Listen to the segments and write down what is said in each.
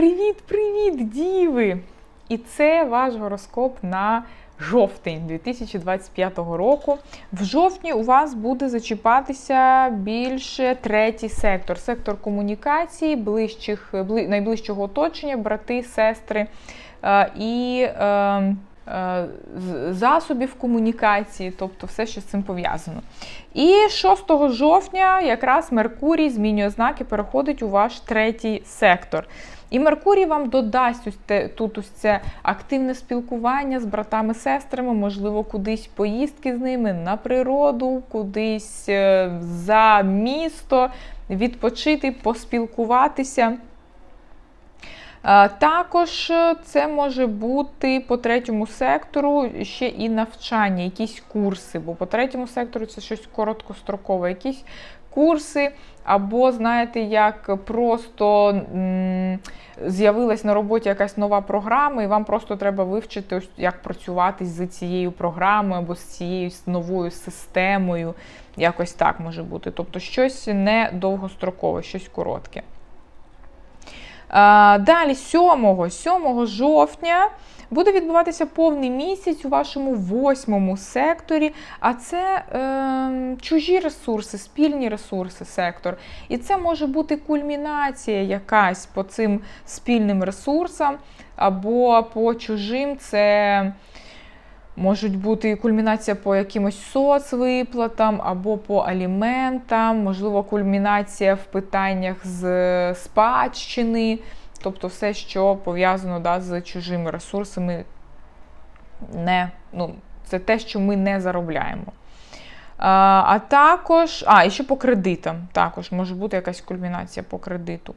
Привіт-привіт, діви! І це ваш гороскоп на жовтень 2025 року. В жовтні у вас буде зачіпатися більше третій сектор сектор комунікації, ближчих, найближчого оточення, брати, сестри е, і. Е, е Засобів комунікації, тобто все, що з цим пов'язано. І 6 жовтня якраз Меркурій змінює знаки, переходить у ваш третій сектор. І Меркурій вам додасть ось те, тут ось це активне спілкування з братами-сестрами, можливо, кудись поїздки з ними на природу, кудись е, за місто, відпочити, поспілкуватися. Також це може бути по третьому сектору ще і навчання, якісь курси, бо по третьому сектору це щось короткострокове, якісь курси, або, знаєте, як просто з'явилась на роботі якась нова програма, і вам просто треба вивчити, як працювати з цією програмою або з цією новою системою. Якось так може бути. Тобто щось не довгострокове, щось коротке. Далі, 7 7 жовтня буде відбуватися повний місяць у вашому восьмому секторі, а це е, чужі ресурси, спільні ресурси, сектор. І це може бути кульмінація якась по цим спільним ресурсам, або по чужим це. Можуть бути кульмінація по якимось соцвиплатам або по аліментам, можливо, кульмінація в питаннях з спадщини. Тобто все, що пов'язано да, з чужими ресурсами, не, ну, це те, що ми не заробляємо. А а також, а, і ще по кредитам. Також може бути якась кульмінація по кредиту.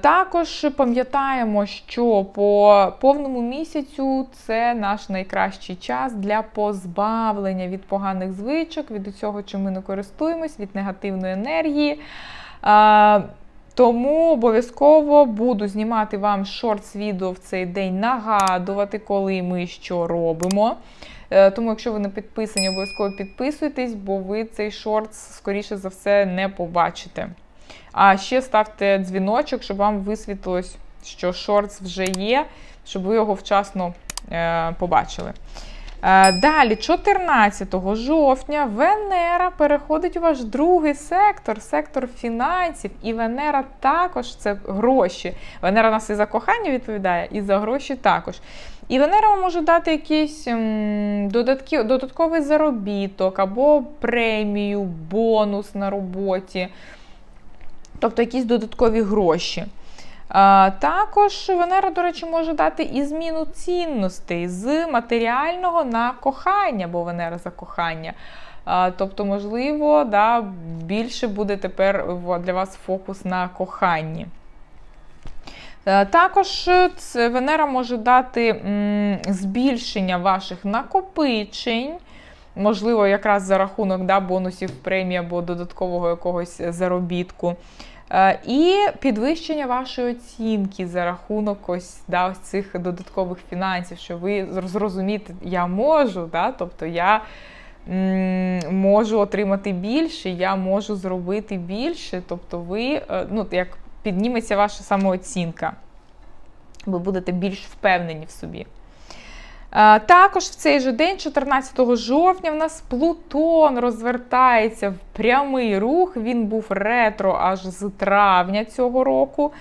Також пам'ятаємо, що по повному місяцю це наш найкращий час для позбавлення від поганих звичок, від усього, чим ми не користуємось, від негативної енергії. Тому обов'язково буду знімати вам шортс-відео в цей день, нагадувати, коли ми що робимо. Е, тому, якщо ви не підписані, обов'язково підписуйтесь, бо ви цей шортс, скоріше за все, не побачите. А ще ставте дзвіночок, щоб вам висвітлилось, що шортс вже є, щоб ви його вчасно е, побачили. Е, далі, 14 жовтня, Венера переходить у ваш другий сектор, сектор фінансів. І Венера також це гроші. Венера нас і за кохання відповідає, і за гроші також. І Венера вам може дати якийсь додатки, додатковий заробіток або премію, бонус на роботі, тобто якісь додаткові гроші. Також Венера, до речі, може дати і зміну цінностей з матеріального на кохання, бо Венера за кохання. Тобто, можливо, да, більше буде тепер для вас фокус на коханні. Також Венера може дати збільшення ваших накопичень, можливо, якраз за рахунок да, бонусів премії або додаткового якогось заробітку. Е, і підвищення вашої оцінки за рахунок ось да, ось цих додаткових фінансів, що ви зрозумієте, я можу, да, тобто я м, можу отримати більше, я можу зробити більше. Тобто, ви е, ну, як підніметься ваша самооцінка, ви будете більш впевнені в собі. Також в цей же день, 14 жовтня, в нас Плутон розвертається в прямий рух. Він був ретро аж з травня цього року.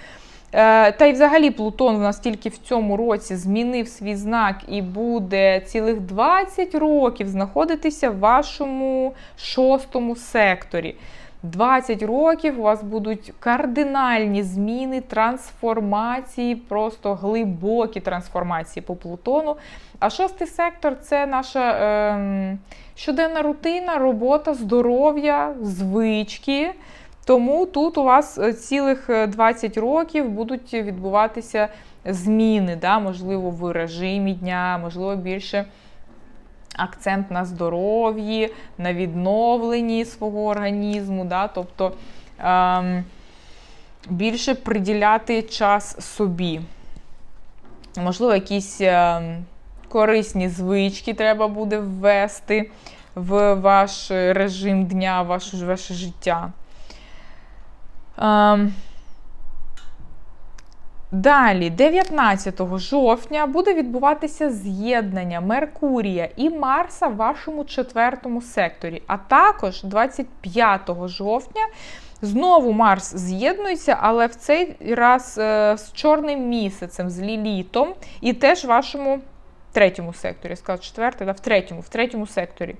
Е, та й взагалі Плутон в нас тільки в цьому році змінив свій знак і буде цілих 20 років знаходитися в вашому шостому секторі. 20 років у вас будуть кардинальні зміни, трансформації, просто глибокі трансформації по Плутону. А шостий сектор це наша е, щоденна рутина, робота, здоров'я, звички. Тому тут у вас е, цілих 20 років будуть відбуватися зміни, да, можливо, в режимі дня, можливо, більше акцент на здоров'ї, на відновленні свого організму. Да? Тобто ем, більше приділяти час собі. Можливо, якісь ем, корисні звички треба буде ввести в ваш режим дня, в ваше, ваше життя. Ем, Далі, 19 жовтня, буде відбуватися з'єднання Меркурія і Марса в вашому четвертому секторі. А також 25 жовтня знову Марс з'єднується, але в цей раз е, з чорним місяцем, з лілітом, і теж в вашому третьому секторі. Я сказала четвертий, да, в третьому, в третьому секторі.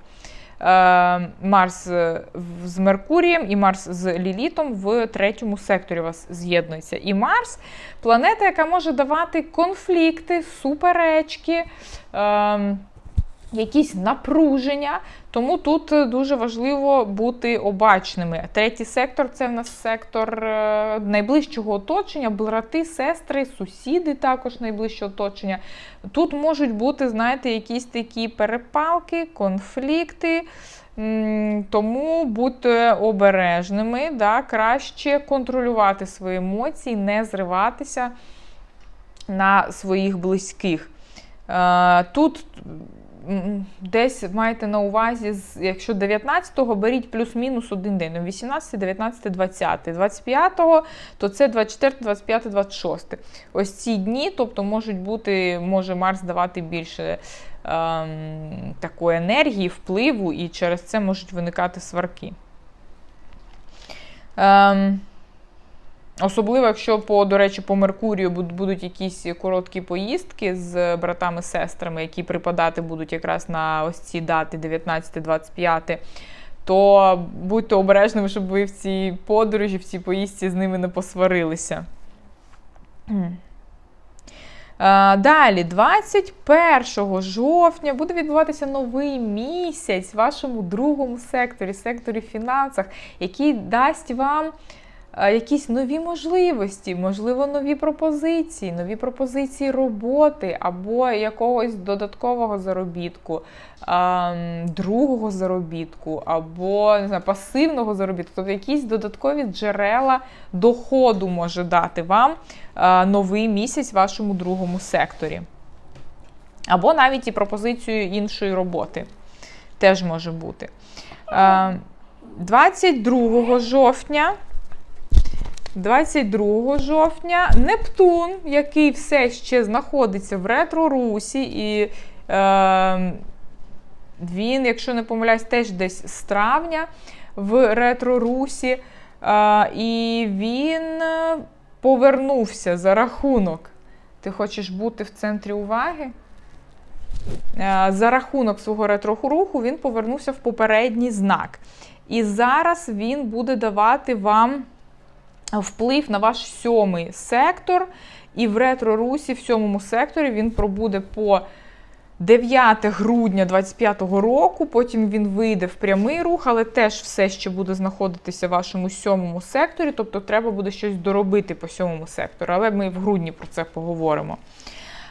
Е, Марс е, з Меркурієм і Марс з Лілітом в третьому секторі у вас з'єднується. І Марс планета, яка може давати конфлікти, суперечки. Якісь напруження, тому тут е, дуже важливо бути обачними. Третій сектор це в нас сектор е, найближчого оточення, брати, сестри, сусіди також найближче оточення. Тут можуть бути, знаєте, якісь такі перепалки, конфлікти. Тому будьте обережними, да, краще контролювати свої емоції, не зриватися на своїх близьких. Е, Тут десь маєте на увазі, якщо 19-го беріть плюс-мінус один день, ну, 18, 19, 20, 25-го, то це 24, 25, 26. Ось ці дні, тобто можуть бути, може Марс давати більше ем, такої енергії, впливу, і через це можуть виникати сварки. Ем, Особливо, якщо по, до речі, по Меркурію будуть якісь короткі поїздки з братами-сестрами, які припадати будуть якраз на ось ці дати 19-25, то будьте обережними, щоб ви в цій подорожі, в цій поїздці з ними не посварилися. Далі, 21 жовтня, буде відбуватися новий місяць в вашому другому секторі, секторі фінансах, який дасть вам якісь нові можливості, можливо, нові пропозиції, нові пропозиції роботи або якогось додаткового заробітку, другого заробітку, або не знаю, пасивного заробітку, тобто якісь додаткові джерела доходу може дати вам новий місяць в вашому другому секторі. Або навіть і пропозицію іншої роботи теж може бути. Е, 22 жовтня. 22 жовтня Нептун, який все ще знаходиться в ретро-русі, і е, він, якщо не помиляюсь, теж десь з травня в ретро-русі. Е, і він е, повернувся за рахунок. Ти хочеш бути в центрі уваги? Е, За рахунок свого ретро-руху він повернувся в попередній знак. І зараз він буде давати вам вплив на ваш сьомий сектор. І в ретро-русі в сьомому секторі він пробуде по 9 грудня 2025 року. Потім він вийде в прямий рух, але теж все ще буде знаходитися в вашому сьомому секторі. Тобто треба буде щось доробити по сьомому сектору. Але ми в грудні про це поговоримо.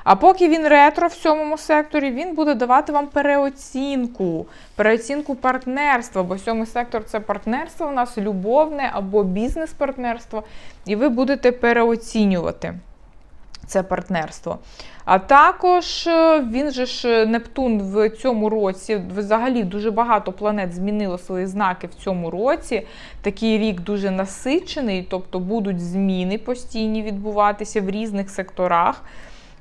А поки він ретро в сьомому секторі, він буде давати вам переоцінку, переоцінку партнерства, бо сьомий сектор це партнерство у нас любовне або бізнес-партнерство, і ви будете переоцінювати це партнерство. А також е, він же ж Нептун в цьому році, взагалі дуже багато планет змінило свої знаки в цьому році. Такий рік дуже насичений, тобто будуть зміни постійні відбуватися в різних секторах.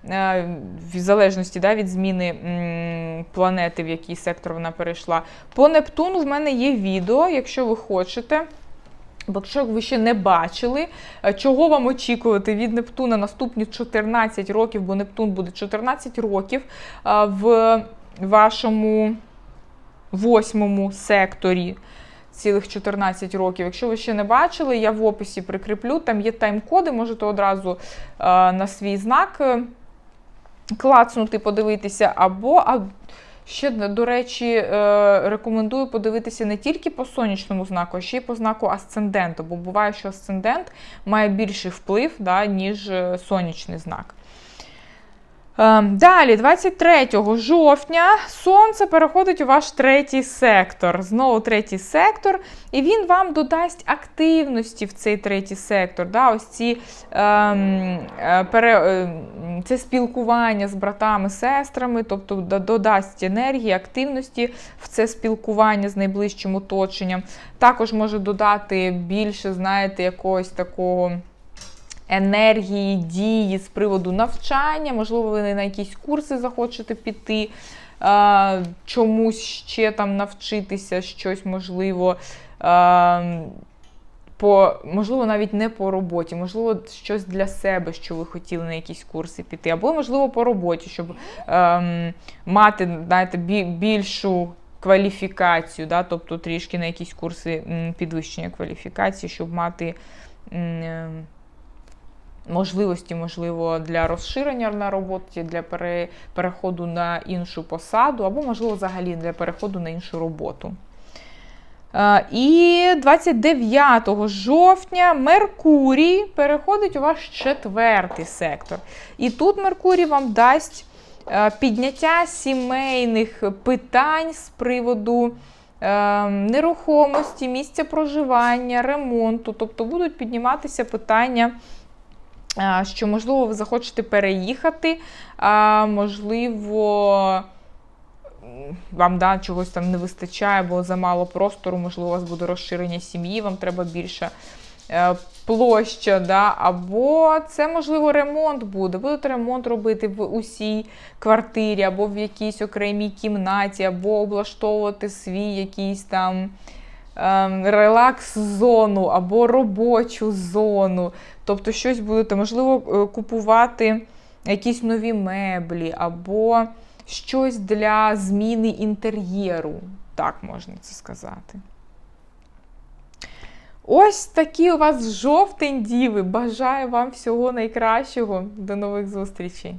Е, В залежності да, від зміни планети, в який сектор вона перейшла. По Нептуну в мене є відео, якщо ви хочете. Бо якщо ви ще не бачили, е, чого вам очікувати від Нептуна наступні 14 років, бо Нептун буде 14 років е, в вашому восьмому секторі. Цілих 14 років. Якщо ви ще не бачили, я в описі прикріплю, там є тайм-коди, можете одразу на свій знак клацнути, подивитися, або а, ще, до речі, е, рекомендую подивитися не тільки по сонячному знаку, а ще й по знаку асценденту, бо буває, що асцендент має більший вплив, да, ніж е, сонячний знак. Е, Далі, 23 жовтня, сонце переходить у ваш третій сектор. Знову третій сектор, і він вам додасть активності в цей третій сектор. Да, ось ці ем, е, пере, е, це спілкування з братами, сестрами, тобто додасть енергії, активності в це спілкування з найближчим оточенням. Також може додати більше, знаєте, якогось такого енергії, дії з приводу навчання, можливо, ви на якісь курси захочете піти, чомусь ще там навчитися, щось можливо. По, можливо, навіть не по роботі, можливо, щось для себе, що ви хотіли на якісь курси піти, або, можливо, по роботі, щоб ем, мати знаєте, більшу кваліфікацію, да, тобто трішки на якісь курси підвищення кваліфікації, щоб мати ем, можливості, можливо, для розширення на роботі, для пере, переходу на іншу посаду, або, можливо, взагалі для переходу на іншу роботу. Е, І 29 жовтня Меркурій переходить у ваш четвертий сектор. І тут Меркурій вам дасть е, підняття сімейних питань з приводу е, нерухомості, місця проживання, ремонту. Тобто будуть підніматися питання. Що, можливо, ви захочете переїхати, можливо, вам да, чогось там не вистачає, бо замало простору, можливо, у вас буде розширення сім'ї, вам треба більша е, площа, да, або це, можливо, ремонт буде. Будете ремонт робити в усій квартирі, або в якійсь окремій кімнаті, або облаштовувати свій якийсь там релакс-зону, або робочу зону. Тобто, щось будете, можливо, е, купувати якісь нові меблі, або щось для зміни інтер'єру, так можна це сказати. Ось такі у вас жовтень діви. Бажаю вам всього найкращого. До нових зустрічей!